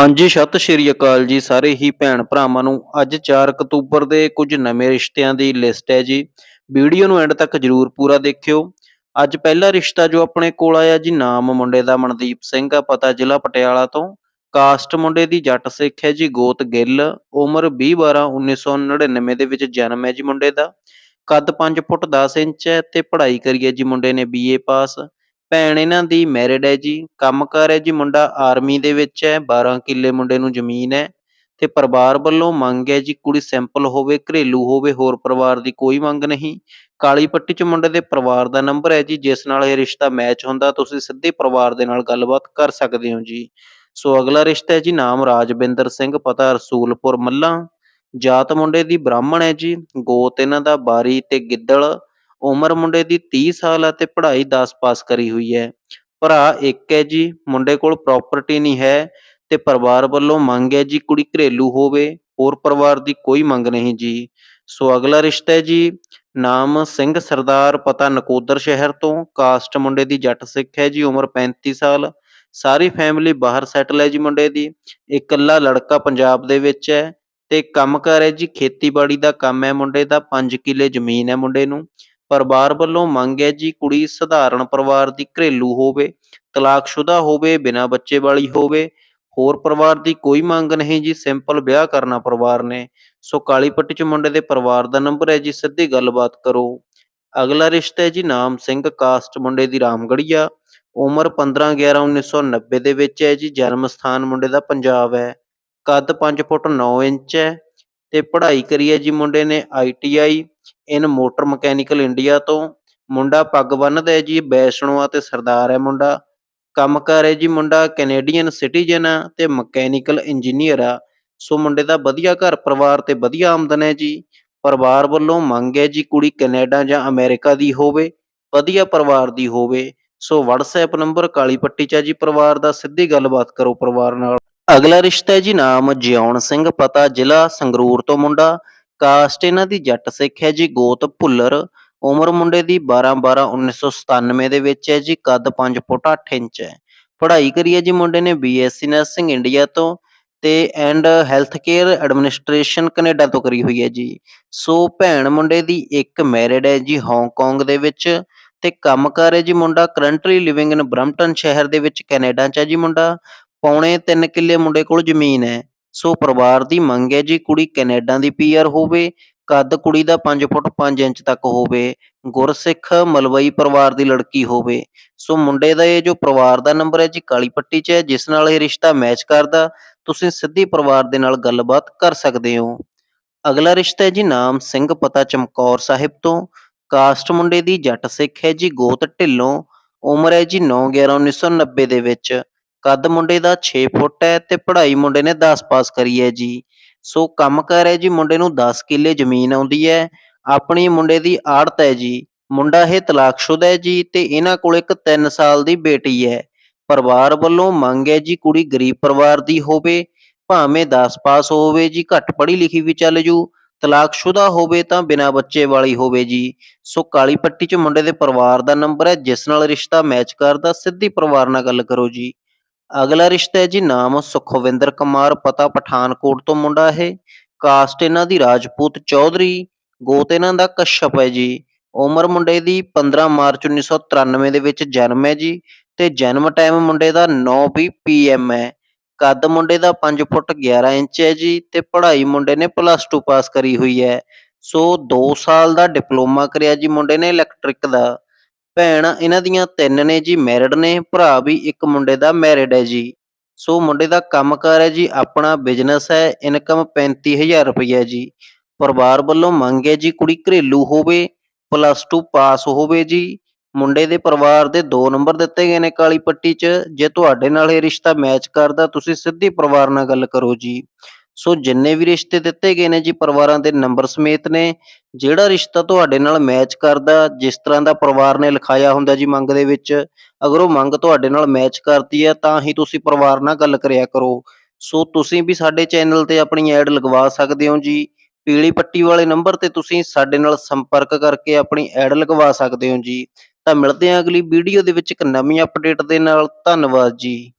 ਹਾਂਜੀ, ਸਤਿ ਸ਼੍ਰੀ ਅਕਾਲ ਜੀ ਸਾਰੇ ਹੀ ਭੈਣ ਭਰਾਵਾਂ ਨੂੰ। ਅੱਜ 4 ਅਕਤੂਬਰ ਦੇ ਕੁਝ ਨਵੇਂ ਰਿਸ਼ਤਿਆਂ ਦੀ ਲਿਸਟ ਹੈ ਜੀ। ਵੀਡੀਓ ਨੂੰ ਐਂਡ ਤੱਕ ਜਰੂਰ ਪੂਰਾ ਦੇਖਿਓ। ਅੱਜ ਪਹਿਲਾ ਰਿਸ਼ਤਾ ਜੋ ਆਪਣੇ ਕੋਲ ਆਇਆ ਜੀ, ਨਾਮ ਮੁੰਡੇ ਦਾ ਮਨਦੀਪ ਸਿੰਘ ਆ, ਪਤਾ ਜ਼ਿਲ੍ਹਾ ਪਟਿਆਲਾ ਤੋਂ। ਕਾਸਟ ਮੁੰਡੇ ਦੀ ਜੱਟ ਸਿੱਖ ਹੈ ਜੀ, ਗੋਤ ਗਿੱਲ। ਉਮਰ 20 12 1999 ਦੇ ਵਿੱਚ ਜਨਮ ਹੈ ਜੀ ਮੁੰਡੇ ਦਾ। ਕੱਦ 5 ਫੁੱਟ 10 ਇੰਚ ਹੈ ਤੇ ਪੜ੍ਹਾਈ ਕਰੀ ਹੈ ਜੀ ਮੁੰਡੇ ਨੇ ਬੀਏ ਪਾਸ। ਭੈਣ ਇਹਨਾਂ ਦੀ ਮੈਰਿਡ ਹੈ ਜੀ ਕੰਮਕਾਰ ਹੈ ਜੀ, ਮੁੰਡਾ ਆਰਮੀ ਦੇ ਵਿੱਚ ਹੈ 12 ਕਿੱਲੇ ਮੁੰਡੇ ਨੂੰ ਜ਼ਮੀਨ ਹੈ ਤੇ ਪਰਿਵਾਰ ਵੱਲੋਂ ਮੰਗ ਹੈ ਜੀ, ਕੁੜੀ ਸਿੰਪਲ ਹੋਵੇ, ਘਰੇਲੂ ਹੋਵੇ, ਹੋਰ ਪਰਿਵਾਰ ਦੀ ਕੋਈ ਮੰਗ ਨਹੀਂ। ਕਾਲੀ ਪੱਟੀ ਚ ਮੁੰਡੇ ਦੇ ਪਰਿਵਾਰ ਦਾ ਨੰਬਰ ਹੈ ਜੀ, ਜਿਸ ਨਾਲ ਇਹ ਰਿਸ਼ਤਾ ਮੈਚ ਹੁੰਦਾ, ਤੁਸੀਂ ਸਿੱਧੇ ਪਰਿਵਾਰ ਦੇ ਨਾਲ ਗੱਲਬਾਤ ਕਰ ਸਕਦੇ ਹੋ ਜੀ। ਸੋ ਅਗਲਾ ਰਿਸ਼ਤਾ ਹੈ ਜੀ, ਨਾਮ ਰਾਜਵਿੰਦਰ ਸਿੰਘ, ਪਤਾ ਰਸੂਲਪੁਰ ਮੱਲਾ। ਜਾਤ ਮੁੰਡੇ ਦੀ ਬ੍ਰਾਹਮਣ ਹੈ ਜੀ, ਗੋਤ ਇਹਨਾਂ ਦਾ ਬਾਰੀ ਤੇ ਗਿੱਦੜ। ਉਮਰ ਮੁੰਡੇ ਦੀ 30 ਸਾਲ ਅਤੇ ਪੜ੍ਹਾਈ 10 ਪਾਸ ਕਰੀ ਹੋਈ ਹੈ। ਭਰਾ ਇੱਕ ਹੈ ਜੀ, ਮੁੰਡੇ ਕੋਲ ਪ੍ਰਾਪਰਟੀ ਨਹੀਂ ਹੈ ਤੇ ਪਰਿਵਾਰ ਵੱਲੋਂ ਮੰਗ ਹੈ ਜੀ ਕੁੜੀ ਘਰੇਲੂ ਹੋਵੇ, ਹੋਰ ਪਰਿਵਾਰ ਦੀ ਕੋਈ ਮੰਗ ਨਹੀਂ ਜੀ। ਸੋ ਅਗਲਾ ਰਿਸ਼ਤਾ ਹੈ ਜੀ, ਨਾਮ ਸਿੰਘ ਸਰਦਾਰ ਪਤਾ ਨਕੋਦਰ ਸ਼ਹਿਰ ਤੋਂ ਕਾਸਟ ਮੁੰਡੇ ਦੀ ਜੱਟ ਸਿੱਖ ਹੈ ਜੀ, ਉਮਰ 35 ਸਾਲ। ਸਾਰੀ ਫੈਮਿਲੀ ਬਾਹਰ ਸੈਟਲ ਹੈ ਜੀ ਮੁੰਡੇ ਦੀ। ਇਕੱਲਾ ਲੜਕਾ ਪੰਜਾਬ ਦੇ ਵਿੱਚ ਹੈ ਤੇ ਕੰਮ ਕੰਮਕਾਰ ਹੈ ਜੀ, ਖੇਤੀਬਾੜੀ ਦਾ ਕੰਮ ਹੈ ਮੁੰਡੇ ਦਾ 5 ਕਿੱਲੇ ਜ਼ਮੀਨ ਹੈ ਮੁੰਡੇ ਨੂੰ। ਪਰਿਵਾਰ ਵੱਲੋਂ ਮੰਗ ਹੈ ਜੀ ਕੁੜੀ ਸਧਾਰਨ ਪਰਿਵਾਰ ਦੀ ਘਰੇਲੂ ਹੋਵੇ, ਤਲਾਕਸ਼ੁਦਾ ਹੋਵੇ, ਬਿਨਾਂ ਬੱਚੇ ਵਾਲੀ ਹੋਵੇ। ਹੋਰ ਪਰਿਵਾਰ ਦੀ ਕੋਈ ਮੰਗ ਨਹੀਂ ਜੀ, ਸਿੰਪਲ ਵਿਆਹ ਕਰਨਾ ਪਰਿਵਾਰ ਨੇ। ਸੋ ਕਾਲੀ ਪੱਟੀ ਚ ਮੁੰਡੇ ਦੇ ਪਰਿਵਾਰ ਦਾ ਨੰਬਰ ਹੈ ਜੀ, ਸਿੱਧੀ ਗੱਲਬਾਤ ਕਰੋ। ਅਗਲਾ ਰਿਸ਼ਤਾ ਹੈ ਜੀ ਨਾਮ ਸਿੰਘ, ਕਾਸਟ ਮੁੰਡੇ ਦੀ ਰਾਮਗੜੀਆ ਉਮਰ 15 11 1990 ਦੇ ਵਿੱਚ ਹੈ ਜੀ, ਜਨਮ ਸਥਾਨ ਮੁੰਡੇ ਦਾ ਪੰਜਾਬ ਹੈ। ਕੱਦ 5 ਫੁੱਟ 9 ਇੰਚ ਹੈ ਤੇ ਪੜ੍ਹਾਈ ਕਰੀ ਹੈ ਜੀ ਮੁੰਡੇ ਨੇ ITI in motor mechanical India ਤੋਂ। ਮੁੰਡਾ ਪੱਗ ਬੰਨ੍ਹਦਾ ਹੈ ਜੀ ਵੈਸ਼ਨੋ ਤੇ ਸਰਦਾਰ ਹੈ ਮੁੰਡਾ। ਕੰਮਕਾਰ ਹੈ ਜੀ ਮੁੰਡਾ, ਕੈਨੇਡੀਅਨ ਸਿਟੀਜ਼ਨ ਆ ਤੇ ਮਕੈਨੀਕਲ ਇੰਜੀਨੀਅਰ ਆ। ਸੋ ਮੁੰਡੇ ਦਾ ਵਧੀਆ ਘਰ ਪਰਿਵਾਰ ਤੇ ਵਧੀਆ ਆਮਦਨ ਹੈ ਜੀ। ਪਰਿਵਾਰ ਵੱਲੋਂ ਮੰਗ ਹੈ ਜੀ ਕੁੜੀ ਕੈਨੇਡਾ ਜਾਂ ਅਮਰੀਕਾ ਦੀ ਹੋਵੇ, ਵਧੀਆ ਪਰਿਵਾਰ ਦੀ ਹੋਵੇ। ਸੋ WhatsApp ਨੰਬਰ ਕਾਲੀ ਪੱਟੀ ਚ ਹੈ ਜੀ ਪਰਿਵਾਰ ਦਾ, ਸਿੱਧੀ ਗੱਲਬਾਤ ਕਰੋ ਪਰਿਵਾਰ ਨਾਲ। ਅਗਲਾ ਰਿਸ਼ਤਾ ਹੈ ਜੀ ਨਾਮ ਜਿਉਣ ਸਿੰਘ, ਪਤਾ ਜ਼ਿਲ੍ਹਾ ਸੰਗਰੂਰ ਤੋਂ ਮੁੰਡਾ। ਕਾਸਟ ਇਹਨਾਂ ਦੀ ਜੱਟ ਸਿੱਖ ਹੈ ਜੀ, ਗੋਤ ਭੁੱਲਰ। ਉਮਰ ਮੁੰਡੇ ਦੀ 12 12 1997 ਦੇ ਵਿੱਚ ਹੈ ਜੀ, ਕੱਦ 5 ਫੁੱਟ 8 ਇੰਚ ਹੈ। ਪੜ੍ਹਾਈ ਕਰੀ ਹੈ ਜੀ ਮੁੰਡੇ ਨੇ ਬੀਐਸਸੀ ਨਰਸਿੰਗ ਇੰਡੀਆ ਤੋਂ ਤੇ and health care administration Canada ਤੋਂ ਕਰੀ ਹੋਈ ਹੈ ਜੀ। ਸੋ ਭੈਣ ਮੁੰਡੇ ਦੀ ਇੱਕ ਮੈਰਿਡ ਹੈ ਜੀ ਹਾਂਗਕਾਂਗ ਦੇ ਵਿੱਚ ਤੇ ਕੰਮ ਕੰਮਕਾਰ ਹੈ ਜੀ ਮੁੰਡਾ ਕਰੰਟਲੀ ਲਿਵਿੰਗ ਇਨ ਬ੍ਰੈਂਪਟਨ ਸ਼ਹਿਰ ਦੇ ਵਿੱਚ ਕੈਨੇਡਾ ਚ ਹੈ ਜੀ ਮੁੰਡਾ। ਪੌਣੇ 3 ਕਿੱਲੇ ਮੁੰਡੇ ਕੋਲ ਜ਼ਮੀਨ ਹੈ। ਸੋ ਪਰਿਵਾਰ ਦੀ ਮੰਗ ਹੈ ਜੀ ਕੁੜੀ ਕੈਨੇਡਾ ਦੀ ਪੀਆਰ ਹੋਵੇ, ਕੱਦ ਕੁੜੀ ਦਾ 5 ਫੁੱਟ 5 ਇੰਚ ਤੱਕ ਹੋਵੇ, ਗੁਰਸਿੱਖ ਮਲਵਈ ਪਰਿਵਾਰ ਦੀ ਲੜਕੀ ਹੋਵੇ। ਸੋ ਮੁੰਡੇ ਦਾ ਇਹ ਜੋ ਪਰਿਵਾਰ ਦਾ ਨੰਬਰ ਹੈ ਜੀ ਕਾਲੀ ਪੱਟੀ 'ਚ ਹੈ, ਜਿਸ ਨਾਲ ਇਹ ਰਿਸ਼ਤਾ ਮੈਚ ਕਰਦਾ। ਤੁਸੀਂ ਸਿੱਧੀ ਪਰਿਵਾਰ ਦੇ ਨਾਲ ਗੱਲਬਾਤ ਕਰ ਸਕਦੇ ਹੋ। ਅਗਲਾ ਰਿਸ਼ਤਾ ਹੈ ਜੀ ਨਾਮ ਸਿੰਘ ਪਤਾ ਚਮਕੌਰ ਸਾਹਿਬ ਤੋਂ। ਕਾਸਟ ਮੁੰਡੇ ਦੀ ਜੱਟ ਸਿੱਖ ਹੈ ਜੀ ਗੋਤ ਢਿੱਲੋਂ। ਉਮਰ ਹੈ ਜੀ 9 11 1990 ਦੇ ਵਿੱਚ। ਕੱਦ ਮੁੰਡੇ ਦਾ 6 ਫੁੱਟ ਹੈ ਤੇ ਪੜ੍ਹਾਈ ਮੁੰਡੇ ਨੇ 10 ਪਾਸ ਕਰੀ ਹੈ ਜੀ। ਸੋ ਕੰਮ ਕੰਮਕਾਰ ਹੈ ਜੀ, ਮੁੰਡੇ ਨੂੰ 10 ਕਿੱਲੇ ਜ਼ਮੀਨ ਆਉਂਦੀ ਹੈ। ਆਪਣੀ ਮੁੰਡੇ ਦੀ ਆੜਤ ਹੈ ਜੀ। ਮੁੰਡਾ ਇਹ ਤਲਾਕਸ਼ੁਦਾ ਹੈ ਜੀ ਤੇ ਇਹਨਾਂ ਕੋਲ ਇੱਕ 3 ਸਾਲ ਦੀ ਬੇਟੀ ਹੈ। ਪਰਿਵਾਰ ਵੱਲੋਂ ਮੰਗ ਹੈ ਜੀ ਕੁੜੀ ਗਰੀਬ ਪਰਿਵਾਰ ਦੀ ਹੋਵੇ, ਭਾਵੇਂ 10 ਪਾਸ ਹੋਵੇ ਜੀ, ਘੱਟ ਪੜ੍ਹੀ ਲਿਖੀ ਵੀ ਚੱਲ ਜੂ। ਤਲਾਕਸ਼ੁਦਾ ਹੋਵੇ ਤਾਂ ਬਿਨਾਂ ਬੱਚੇ ਵਾਲੀ ਹੋਵੇ ਜੀ। ਸੋ ਕਾਲੀ ਪੱਟੀ 'ਚ ਮੁੰਡੇ ਦੇ ਪਰਿਵਾਰ ਦਾ ਨੰਬਰ ਹੈ, ਜਿਸ ਨਾਲ ਰਿਸ਼ਤਾ ਮੈਚ ਕਰਦਾ, ਸਿੱਧੀ ਪਰਿਵਾਰ ਨਾਲ ਗੱਲ ਕਰੋ ਜੀ। ਅਗਲਾ ਰਿਸ਼ਤਾ ਹੈ ਜੀ, ਨਾਮ ਸੁਖਵਿੰਦਰ ਕੁਮਾਰ, ਪਤਾ ਪਠਾਨਕੋਟ ਤੋਂ ਮੁੰਡਾ ਹੈ ਕਾਸਟ ਇਹਨਾਂ ਦੀ ਰਾਜਪੂਤ ਚੌਧਰੀ, ਗੋਤ ਇਹਨਾਂ ਦਾ ਕਸ਼ਪ ਹੈ ਜੀ। ਉਮਰ ਮੁੰਡੇ ਦੀ 15 ਮਾਰਚ 1993 ਦੇ ਵਿੱਚ ਜਨਮ ਹੈ ਜੀ ਤੇ ਜਨਮ ਟਾਈਮ ਮੁੰਡੇ ਦਾ 9 ਪੀਐਮ ਹੈ। ਕੱਦ ਮੁੰਡੇ ਦਾ 5 ਫੁੱਟ 11 ਇੰਚ ਹੈ ਜੀ ਤੇ ਪੜ੍ਹਾਈ ਮੁੰਡੇ ਨੇ ਪਲੱਸ 2 ਪਾਸ ਕਰੀ ਹੋਈ ਹੈ। ਸੋ 2 ਸਾਲ ਦਾ ਡਿਪਲੋਮਾ ਕਰਿਆ ਜੀ ਮੁੰਡੇ ਨੇ ਇਲੈਕਟ੍ਰਿਕ ਦਾ। ਭੈਣ, ਇਹਨਾਂ ਦੀਆਂ ਤਿੰਨ ਨੇ ਜੀ ਮੈਰਿਡ ਨੇ, ਭਰਾ ਵੀ ਇੱਕ ਮੁੰਡੇ ਦਾ ਮੈਰਿਡ ਹੈ ਜੀ। ਸੋ ਮੁੰਡੇ ਦਾ ਕੰਮਕਾਰ ਹੈ ਜੀ, ਆਪਣਾ ਬਿਜ਼ਨਸ ਹੈ ਇਨਕਮ 35000 ਰੁਪਏ ਜੀ। ਪਰਿਵਾਰ ਵੱਲੋਂ ਮੰਗ ਹੈ ਜੀ, ਕੁੜੀ ਘਰੇਲੂ ਹੋਵੇ ਪਲੱਸ 2 ਪਾਸ ਹੋਵੇ ਜੀ। ਮੁੰਡੇ ਦੇ ਪਰਿਵਾਰ ਦੇ ਦੋ ਨੰਬਰ ਦਿੱਤੇ ਗਏ ਨੇ ਕਾਲੀ ਪੱਟੀ 'ਚ। ਜੇ ਤੁਹਾਡੇ ਨਾਲ ਇਹ ਰਿਸ਼ਤਾ ਮੈਚ ਕਰਦਾ, ਤੁਸੀਂ ਸਿੱਧੀ ਪਰਿਵਾਰ ਨਾਲ ਗੱਲ ਕਰੋ ਜੀ। ਸੋ ਜਿੰਨੇ ਵੀ ਰਿਸ਼ਤੇ ਦਿੱਤੇ ਗਏ ਨੇ ਜੀ ਪਰਿਵਾਰਾਂ ਦੇ ਨੰਬਰ ਸਮੇਤ ਨੇ, ਜਿਹੜਾ ਰਿਸ਼ਤਾ ਤੁਹਾਡੇ ਨਾਲ ਮੈਚ ਕਰਦਾ, ਜਿਸ ਤਰ੍ਹਾਂ ਦਾ ਪਰਿਵਾਰ ਨੇ ਲਿਖਾਇਆ ਹੁੰਦਾ ਜੀ ਮੰਗ ਦੇ ਵਿੱਚ, ਅਗਰ ਉਹ ਮੰਗ ਤੁਹਾਡੇ ਨਾਲ ਮੈਚ ਕਰਦੀ ਹੈ ਤਾਂ ਹੀ ਤੁਸੀਂ ਪਰਿਵਾਰ ਨਾਲ ਗੱਲ ਕਰਿਆ ਕਰੋ। ਸੋ ਤੁਸੀਂ ਵੀ ਸਾਡੇ ਚੈਨਲ ਤੇ ਆਪਣੀ ਐਡ ਲਗਵਾ ਸਕਦੇ ਹੋ ਜੀ। ਪੀਲੀ ਪੱਟੀ ਵਾਲੇ ਨੰਬਰ ਤੇ ਤੁਸੀਂ ਸਾਡੇ ਨਾਲ ਸੰਪਰਕ ਕਰਕੇ ਆਪਣੀ ਐਡ ਲਗਵਾ ਸਕਦੇ ਹੋ ਜੀ। ਤਾਂ ਮਿਲਦੇ ਹਾਂ ਅਗਲੀ ਵੀਡੀਓ ਦੇ ਵਿੱਚ ਇੱਕ ਨਵੀਂ ਅਪਡੇਟ ਦੇ ਨਾਲ। ਧੰਨਵਾਦ ਜੀ।